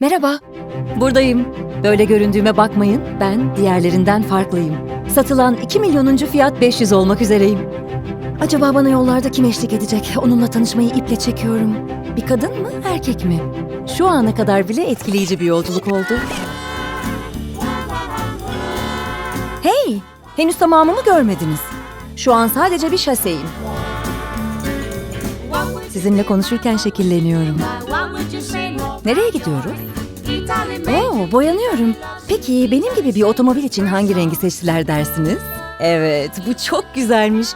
Merhaba, buradayım. Böyle göründüğüme bakmayın, ben diğerlerinden farklıyım. Satılan 2 milyonuncu fiyat 500 olmak üzereyim. Acaba bana yollarda kim eşlik edecek? Onunla tanışmayı iple çekiyorum. Bir kadın mı, erkek mi? Şu ana kadar bile etkileyici bir yolculuk oldu. Hey, henüz tamamımı görmediniz. Şu an sadece bir şaseyim. Sizinle konuşurken şekilleniyorum. Nereye gidiyoruz? Oo, boyanıyorum. Peki benim gibi bir otomobil için hangi rengi seçtiler dersiniz? Evet, bu çok güzelmiş.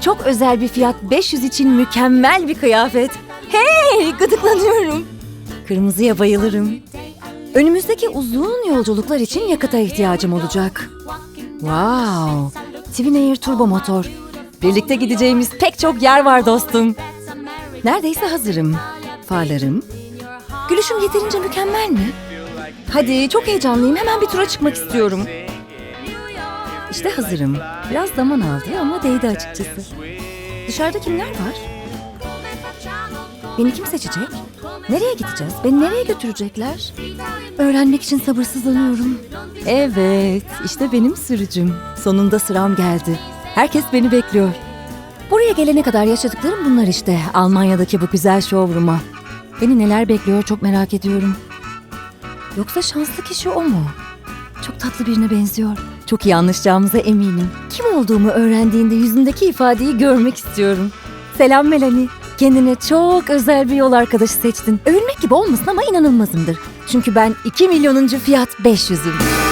Çok özel bir fiyat 500 için mükemmel bir kıyafet. Hey, gıdıklanıyorum. Kırmızıya bayılırım. Önümüzdeki uzun yolculuklar için yakıta ihtiyacım olacak. Wow, Twin Air turbo motor. Birlikte gideceğimiz pek çok yer var dostum. Neredeyse hazırım. Farlarım. Gülüşüm yeterince mükemmel mi? Hadi çok heyecanlıyım. Hemen bir tura çıkmak istiyorum. İşte hazırım. Biraz zaman aldı ama değdi açıkçası. Dışarıda kimler var? Beni kim seçecek? Nereye gideceğiz? Beni nereye götürecekler? Öğrenmek için sabırsızlanıyorum. Evet, işte benim sürücüm. Sonunda sıram geldi. Herkes beni bekliyor. Buraya gelene kadar yaşadıklarım bunlar işte. Almanya'daki bu güzel showroom'a. Beni neler bekliyor çok merak ediyorum. Yoksa şanslı kişi o mu? Çok tatlı birine benziyor. Çok iyi anlaşacağımıza eminim. Kim olduğumu öğrendiğinde yüzündeki ifadeyi görmek istiyorum. Selam Melanie. Kendine çok özel bir yol arkadaşı seçtin. Övülmek gibi olmasın ama inanılmazımdır. Çünkü ben 2 milyonuncu fiyat 500'üm.